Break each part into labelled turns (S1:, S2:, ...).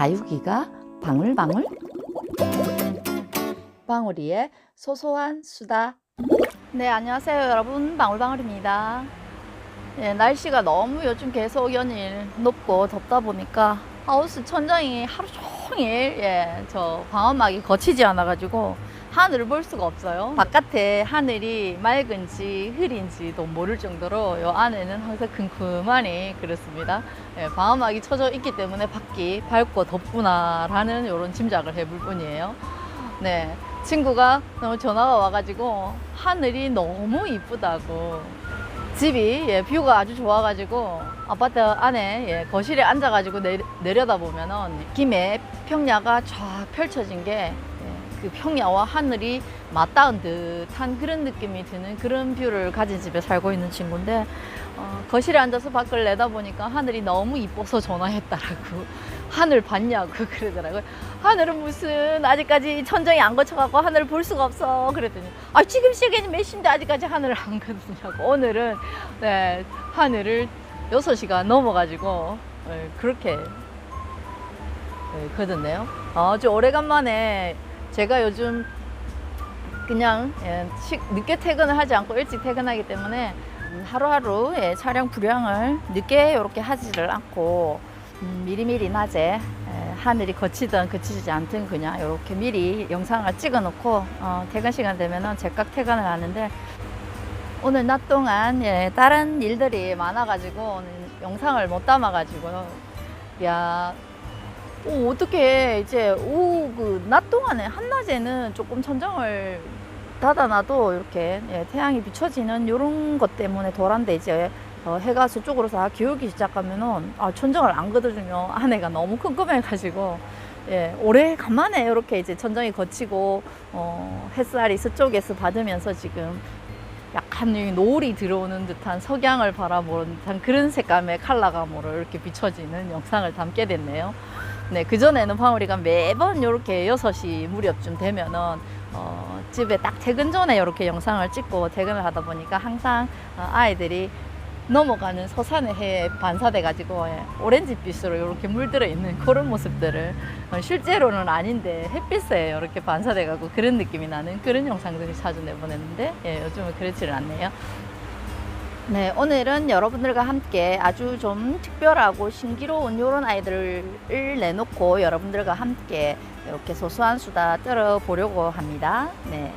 S1: 다육이가 방울방울? 방울이의 소소한 수다. 네 안녕하세요 여러분. 방울방울입니다. 예, 날씨가 너무 요즘 계속 연일 높고 덥다 보니까 하우스 천장이 하루 종일 예, 저 방음막이 거치지 않아 가지고 하늘을 볼 수가 없어요 바깥에 하늘이 맑은지 흐린지도 모를 정도로 요 안에는 항상 큼큼하니 그렇습니다 예, 방음막이 쳐져 있기 때문에 밖이 밝고 덥구나라는 이런 짐작을 해볼 뿐이에요. 네, 친구가 너무 전화가 와가지고 하늘이 너무 이쁘다고 집이 예, 뷰가 아주 좋아가지고 아파트 안에 예, 거실에 앉아가지고 내, 내려다 보면은 김해 평야가 쫙 펼쳐진 게 그 평야와 하늘이 맞닿은 듯한 그런 느낌이 드는 그런 뷰를 가진 집에 살고 있는 친구인데 어, 거실에 앉아서 밖을 내다보니까 하늘이 너무 이뻐서 전화했다라고 하늘 봤냐고 그러더라고요. 하늘은 무슨 아직까지 천정이 안 거쳐갖고 하늘을 볼 수가 없어 그랬더니 아 지금 시간이 몇 시인데 아직까지 하늘을 안 거두냐고. 오늘은 네 하늘을 6시가 넘어가지고 네, 그렇게 네, 거뒀네요. 아주 오래간만에 제가 요즘 그냥 예, 식- 늦게 퇴근을 하지 않고 일찍 퇴근하기 때문에 음, 하루하루 예, 촬영 분량을 늦게 이렇게 하지를 않고 음, 미리미리 낮에 예, 하늘이 거치든 거치지 않든 그냥 이렇게 미리 영상을 찍어 놓고 어, 퇴근 시간 되면은 제각 퇴근을 하는데 오늘 낮 동안 예, 다른 일들이 많아가지고 오늘 영상을 못 담아가지고요. 야, 오, 어떻게 이제 오후 그 낮 동안에 한낮에는 조금 천장을 닫아놔도 이렇게 예, 태양이 비춰지는 이런 것 때문에 덜한데 이제 어, 해가 저쪽으로 다 기울기 시작하면은 아, 천장을 안 걷어주면 안에가 너무 컴컴해가지고 예, 오래 간만에 이렇게 이제 천장이 거치고 어, 햇살이 서쪽에서 받으면서 지금 약간 이 노을이 들어오는 듯한 석양을 바라보는 듯한 그런 색감의 컬러감으로 이렇게 비춰지는 영상을 담게 됐네요. 네, 그전에는 방울이가 매번 이렇게 6시 무렵쯤 되면은 어, 집에 딱 퇴근 전에 이렇게 영상을 찍고 퇴근을 하다 보니까 항상 어, 아이들이 넘어가는 서산의 해에 반사돼가지고 예, 오렌지빛으로 이렇게 물들어 있는 그런 모습들을 어, 실제로는 아닌데 햇빛에 이렇게 반사돼가고 그런 느낌이 나는 그런 영상들이 자주 내보냈는데 예, 요즘은 그렇지는 않네요. 네, 오늘은 여러분들과 함께 아주 좀 특별하고 신기로운 이런 아이들을 내놓고 여러분들과 함께 이렇게 소소한 수다 떨어보려고 합니다. 네.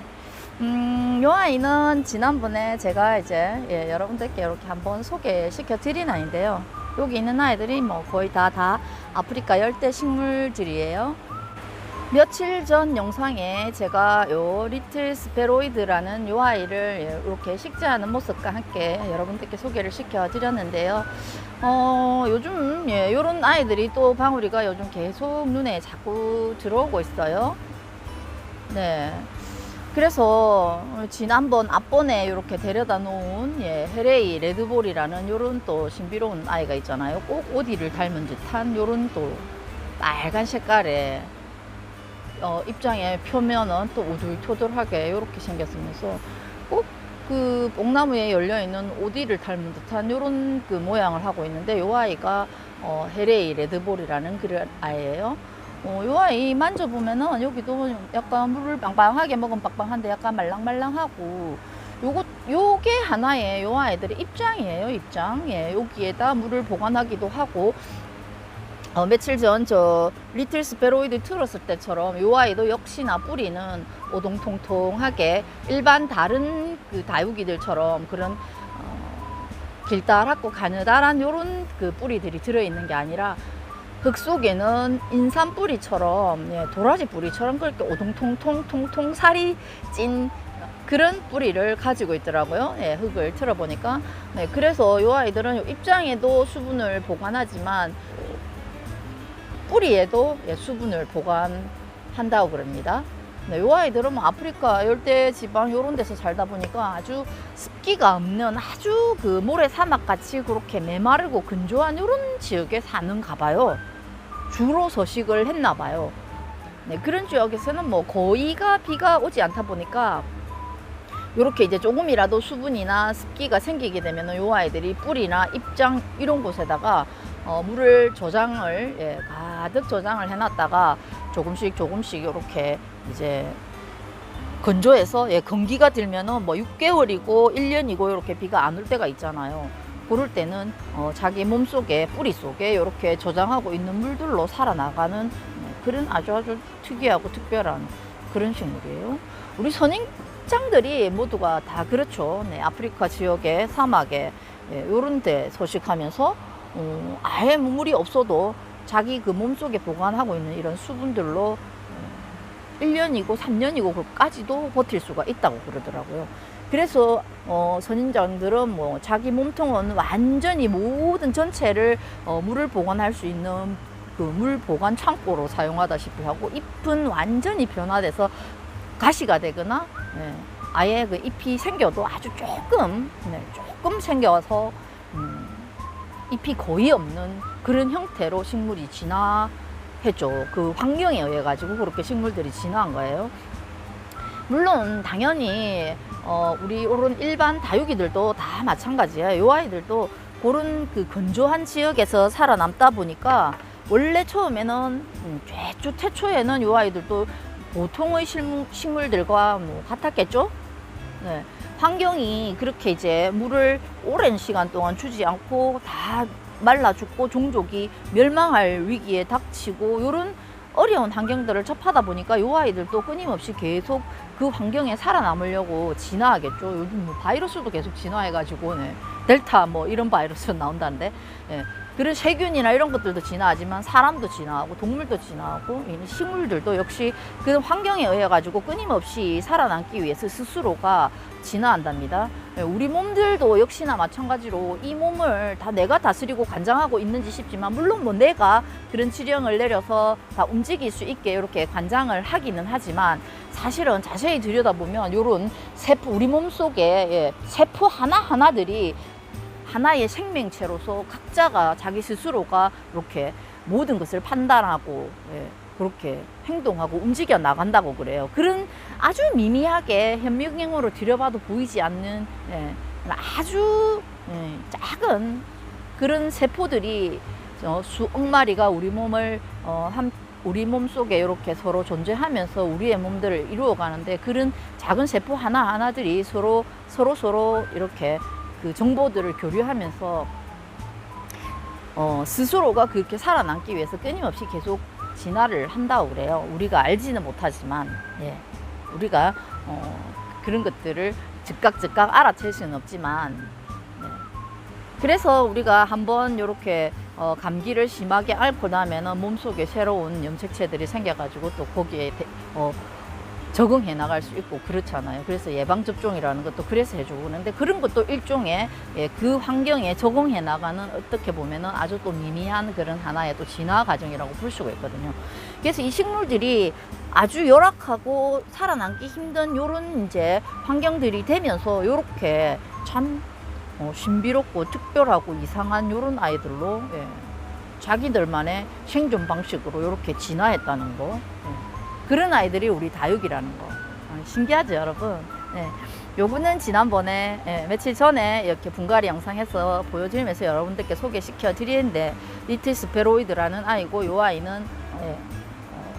S1: 음, 요 아이는 지난번에 제가 이제 예, 여러분들께 이렇게 한번 소개시켜 드린 아이인데요. 여기 있는 아이들이 뭐 거의 다, 다 아프리카 열대 식물들이에요. 며칠 전 영상에 제가 요 리틀 스페로이드라는 요 아이를 이렇게 식재하는 모습과 함께 여러분들께 소개를 시켜 드렸는데요. 어, 요즘 예, 요런 아이들이 또 방울이가 요즘 계속 눈에 자꾸 들어오고 있어요. 네. 그래서 지난번 앞번에 이렇게 데려다 놓은 예, 헤레이 레드볼이라는 요런 또 신비로운 아이가 있잖아요. 꼭 오디를 닮은 듯한 요런 또 빨간 색깔의 어, 입장의 표면은 또 오돌토돌하게 이렇게 생겼으면서 꼭그 뽕나무에 열려 있는 오디를 닮은 듯한 이런 그 모양을 하고 있는데 이 아이가 어, 헤레이 레드볼이라는 그런 아이예요. 어, 요 아이 만져보면은 여기도 약간 물을 빵빵하게 먹으면 빵빵한데 약간 말랑말랑하고 요거 요게 하나의 요 아이들의 입장이에요 입장 예 여기에다 물을 보관하기도 하고 어, 며칠 전 저 리틀 스페로이드 틀었을 때처럼 요 아이도 역시나 뿌리는 오동통통하게 일반 다른 그 다육이들처럼 그런 어, 길다랗고 가느다란 요런 그 뿌리들이 들어있는 게 아니라 흙 속에는 인삼 뿌리처럼 예, 도라지 뿌리처럼 그렇게 오동통통통통 살이 찐 그런 뿌리를 가지고 있더라고요. 예, 흙을 틀어보니까. 네, 그래서 이 아이들은 요 입장에도 수분을 보관하지만 뿌리에도 예, 수분을 보관한다고 그럽니다. 네, 요 아이들은 뭐 아프리카 열대 지방 요런 데서 살다 보니까 아주 습기가 없는 아주 그 모래 사막 같이 그렇게 메마르고 건조한 요런 지역에 사는가 봐요. 주로 서식을 했나 봐요. 네, 그런 지역에서는 뭐 거의가 비가 오지 않다 보니까 요렇게 이제 조금이라도 수분이나 습기가 생기게 되면 요 아이들이 뿌리나 입장 이런 곳에다가 어, 물을 저장을 예, 가득 저장을 해놨다가 조금씩 조금씩 이렇게 이제 건조해서 예, 건기가 들면은 뭐 6개월이고 1년이고 이렇게 비가 안 올 때가 있잖아요. 그럴 때는 어, 자기 몸 속에 뿌리 속에 이렇게 저장하고 있는 물들로 살아나가는 네, 그런 아주 아주 특이하고 특별한 그런 식물이에요. 우리 선인장들이 모두가 다 그렇죠. 네, 아프리카 지역의 사막에 예, 요런 데 서식하면서 어, 아예 물이 없어도 자기 그 몸속에 보관하고 있는 이런 수분들로 어, 1년이고 3년이고까지도 버틸 수가 있다고 그러더라고요. 그래서 어, 선인장들은 뭐 자기 몸통은 완전히 모든 전체를 어, 물을 보관할 수 있는 그 물 보관 창고로 사용하다시피 하고 잎은 완전히 변화돼서 가시가 되거나 예, 아예 그 잎이 생겨도 아주 조금 네, 조금 생겨서 음, 잎이 거의 없는 그런 형태로 식물이 진화했죠. 그 환경에 의해 가지고 그렇게 식물들이 진화한 거예요. 물론 당연히 어, 우리 이런 일반 다육이들도 다 마찬가지예요. 요 아이들도 그런 그 건조한 지역에서 살아남다 보니까 원래 처음에는 음, 최초 태초에는 요 아이들도 보통의 식물, 식물들과 뭐 같았겠죠. 네. 환경이 그렇게 이제 물을 오랜 시간 동안 주지 않고 다 말라 죽고 종족이 멸망할 위기에 닥치고 요런 어려운 환경들을 접하다 보니까 요 아이들도 끊임없이 계속 그 환경에 살아남으려고 진화하겠죠. 요즘 뭐 바이러스도 계속 진화해가지고 네. 델타 뭐 이런 바이러스 나온다는데 예. 그런 세균이나 이런 것들도 진화하지만 사람도 진화하고 동물도 진화하고 이 식물들도 역시 그 환경에 의해 가지고 끊임없이 살아남기 위해서 스스로가 진화한답니다. 예, 우리 몸들도 역시나 마찬가지로 이 몸을 다 내가 다스리고 관장하고 있는지 싶지만 물론 뭐 내가 그런 지령을 내려서 다 움직일 수 있게 이렇게 관장을 하기는 하지만 사실은 자세히 들여다보면 요런 세포 우리 몸 속에 예, 세포 하나 하나들이 하나의 생명체로서 각자가 자기 스스로가 이렇게 모든 것을 판단하고 예, 그렇게 행동하고 움직여 나간다고 그래요. 그런 아주 미미하게 현미경으로 들여봐도 보이지 않는 예, 아주 예, 작은 그런 세포들이 어, 수억 마리가 우리 몸을 어, 한 우리 몸 속에 이렇게 서로 존재하면서 우리의 몸들을 이루어가는데 그런 작은 세포 하나 하나들이 서로 서로 서로 이렇게 그 정보들을 교류하면서 어, 스스로가 그렇게 살아남기 위해서 끊임없이 계속 진화를 한다고 그래요. 우리가 알지는 못하지만, 예. 우리가 어, 그런 것들을 즉각 즉각 알아챌 수는 없지만, 예. 그래서 우리가 한번 이렇게 어, 감기를 심하게 앓고 나면은 몸속에 새로운 염색체들이 생겨가지고 또 거기에 대- 어, 적응해 나갈 수 있고 그렇잖아요. 그래서 예방 접종이라는 것도 그래서 해주고 그러는데 그런 것도 일종의 예, 그 환경에 적응해 나가는 어떻게 보면은 아주 또 미미한 그런 하나의 또 진화 과정이라고 볼 수가 있거든요. 그래서 이 식물들이 아주 열악하고 살아남기 힘든 요런 이제 환경들이 되면서 요렇게 참 어, 신비롭고 특별하고 이상한 요런 아이들로 예, 자기들만의 생존 방식으로 이렇게 진화했다는 거. 예. 그런 아이들이 우리 다육이라는 거. 아, 신기하죠, 여러분? 네. 요거는 지난번에, 예, 며칠 전에 이렇게 분갈이 영상에서 보여드리면서 여러분들께 소개시켜 드리는데, 리틀 스페로이드라는 아이고, 요 아이는, 예, 어,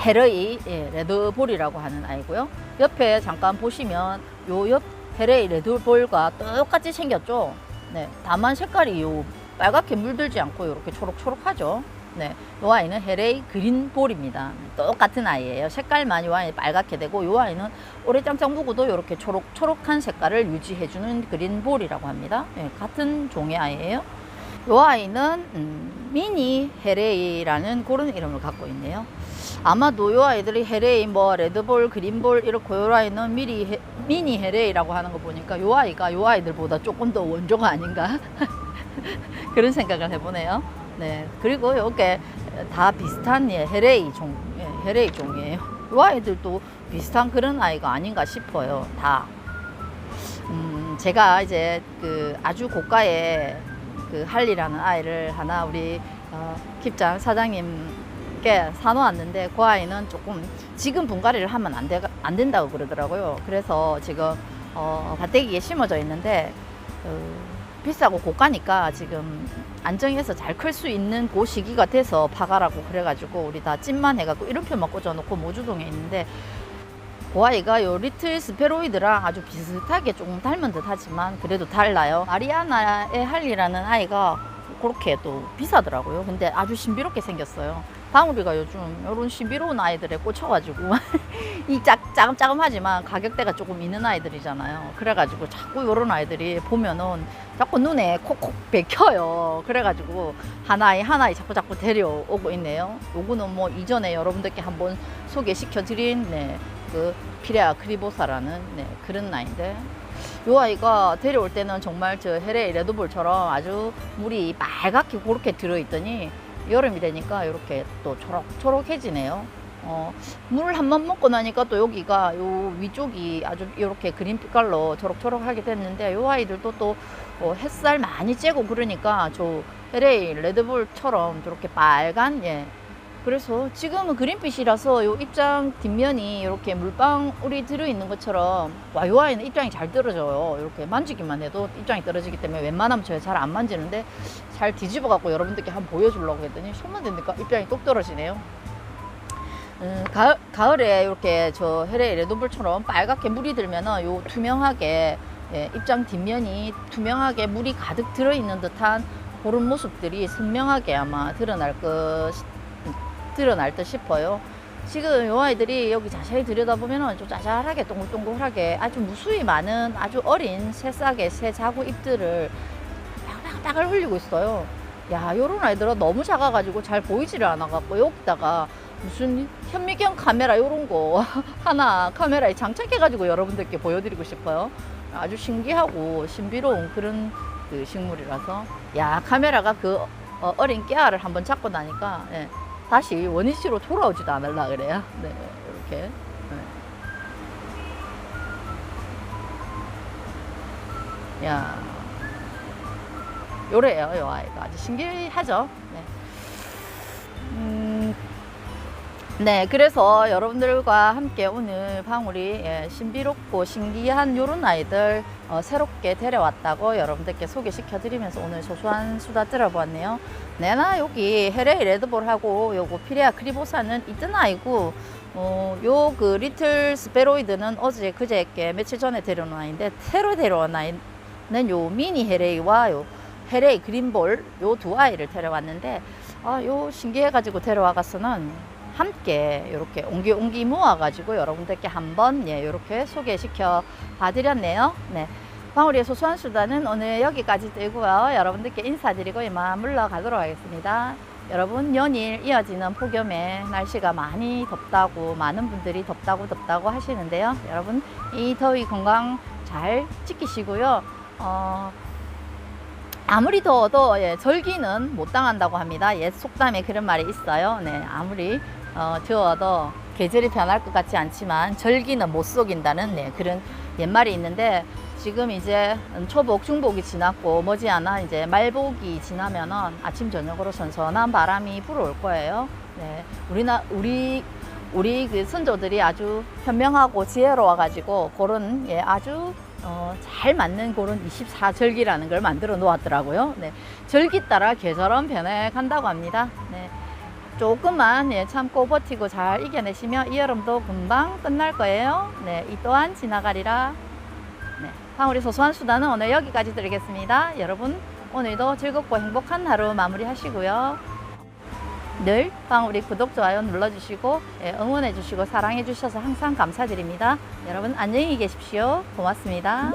S1: 헤러이, 예, 레드볼이라고 하는 아이고요. 옆에 잠깐 보시면, 요 옆 헤레이 레드볼과 똑같이 생겼죠? 네. 다만 색깔이 요 빨갛게 물들지 않고 이렇게 초록초록하죠? 네, 이 아이는 헤레이 그린볼입니다. 똑같은 아이예요. 색깔만 이 아이 빨갛게 되고 이 아이는 오래 짱짱 묵어도 이렇게 초록 초록한 색깔을 유지해주는 그린볼이라고 합니다. 네, 같은 종의 아이예요. 이 아이는 음, 미니 헤레이라는 그런 이름을 갖고 있네요. 아마도 이 아이들이 헤레이, 뭐 레드볼, 그린볼 이렇고 이 아이는 미리 헤, 미니 헤레이라고 하는 거 보니까 이 아이가 이 아이들보다 조금 더 원조가 아닌가 그런 생각을 해보네요. 네. 그리고 요게 다 비슷한 예, 헤레이 종, 예, 헤레이 종이에요. 이 아이들도 비슷한 그런 아이가 아닌가 싶어요. 다. 음, 제가 이제 그 아주 고가의 그 할리라는 아이를 하나 우리 어, 킵장 사장님께 사놓았는데 그 아이는 조금 지금 분갈이를 하면 안, 돼, 안 된다고 그러더라고요. 그래서 지금 어, 밭대기에 심어져 있는데 어, 비싸고 고가니까 지금 안정해서 잘 클 수 있는 그 시기가 돼서 파가라고 그래가지고 우리 다 찜만 해갖고 이름표만 꽂아놓고 모주동에 있는데 그 아이가 요 리틀 스페로이드랑 아주 비슷하게 조금 닮은 듯 하지만 그래도 달라요. 아리아나의 할리라는 아이가 그렇게 또 비싸더라고요. 근데 아주 신비롭게 생겼어요. 방울이가 요즘 이런 신비로운 아이들에 꽂혀가지고 이 짝, 짜금짜금하지만 가격대가 조금 있는 아이들이잖아요. 그래가지고 자꾸 이런 아이들이 보면은 자꾸 눈에 콕콕 bek혀요. 그래가지고 하나에 하나에 자꾸 자꾸 데려오고 있네요. 요거는 뭐 이전에 여러분들께 한번 소개시켜드린 네, 그 피레아 크리보사라는 네, 그런 나인데 요 아이가 데려올 때는 정말 저 헤레 레드볼처럼 아주 물이 빨갛게 그렇게 들어있더니 여름이 되니까 이렇게 또 초록초록해지네요. 어, 물한번 먹고 나니까 또 여기가 요 위쪽이 아주 이렇게 그린 빛깔로 초록초록하게 됐는데 요 아이들도 또 어, 햇살 많이 쬐고 그러니까 저 LA 레드불처럼 저렇게 빨간 예. 그래서 지금은 그린빛이라서 요 입장 뒷면이 이렇게 물방울이 들어있는 것처럼 와, 요 아이는 입장이 잘 떨어져요. 이렇게 만지기만 해도 입장이 떨어지기 때문에 웬만하면 저잘안 만지는데 잘 뒤집어 갖고 여러분들께 한번 보여주려고 했더니 손만 대니까 입장이 똑 떨어지네요. 음, 가을, 가을에 이렇게 저 헤레 레드불처럼 빨갛게 물이 들면은 요 투명하게 예, 입장 뒷면이 투명하게 물이 가득 들어있는 듯한 그런 모습들이 선명하게 아마 드러날 것 드러날 듯 싶어요. 지금 요 아이들이 여기 자세히 들여다보면은 좀 짜잘하게 동글동글하게 아주 무수히 많은 아주 어린 새싹의 새 자구 잎들을 딱딱딱을 흘리고 있어요. 야, 요런 아이들은 너무 작아가지고 잘 보이지를 않아갖고 여기다가 무슨 현미경 카메라 요런 거 하나 카메라에 장착해가지고 여러분들께 보여드리고 싶어요. 아주 신기하고 신비로운 그런 그 식물이라서 야 카메라가 그 어, 어린 깨알을 한번 잡고 나니까 예, 다시 원위치로 돌아오지도 않을라 그래요. 네, 이렇게. 네. 야, 요래요, 요 아이가 아주 신기하죠. 네. 네, 그래서 여러분들과 함께 오늘 방울이 예, 신비롭고 신기한 요런 아이들 어, 새롭게 데려왔다고 여러분들께 소개시켜 드리면서 오늘 소소한 수다 들어보았네요. 내나 여기 헤레이 레드볼하고 요거 피레아 크리보사는 있던 아이고 어, 요 그 리틀 스페로이드는 어제 그제께 며칠 전에 데려온 아이인데 새로 데려온 아이는 요 미니 헤레이와 요 헤레이 그린볼 요 두 아이를 데려왔는데 아, 요 신기해가지고 데려와가서는 함께 이렇게 옹기 옹기 모아가지고 여러분들께 한번 예, 이렇게 소개시켜 봐드렸네요. 네. 방울이의 소소한 수다는 오늘 여기까지 되고요. 여러분들께 인사드리고 이만 물러가도록 하겠습니다. 여러분 연일 이어지는 폭염에 날씨가 많이 덥다고 많은 분들이 덥다고 덥다고 하시는데요. 여러분 이 더위 건강 잘 지키시고요. 어, 아무리 더워도 예, 절기는 못 당한다고 합니다. 옛 속담에 그런 말이 있어요. 네, 아무리 어, 더워도 계절이 변할 것 같지 않지만 절기는 못 속인다는 네, 그런 옛말이 있는데 지금 이제 초복, 중복이 지났고 머지않아 이제 말복이 지나면은 아침 저녁으로 선선한 바람이 불어올 거예요. 네, 우리나 우리 우리 그 선조들이 아주 현명하고 지혜로워 가지고 그런 예, 아주 어, 잘 맞는 그런 24절기라는 걸 만들어 놓았더라고요. 네, 절기 따라 계절은 변해 간다고 합니다. 네, 조금만 예, 참고 버티고 잘 이겨내시면 이 여름도 금방 끝날 거예요. 네, 이 또한 지나가리라. 네, 방울이 소소한 수다는 오늘 여기까지 드리겠습니다. 여러분 오늘도 즐겁고 행복한 하루 마무리하시고요. 늘 방울이 구독, 좋아요 눌러주시고 예, 응원해주시고 사랑해주셔서 항상 감사드립니다. 여러분 안녕히 계십시오. 고맙습니다.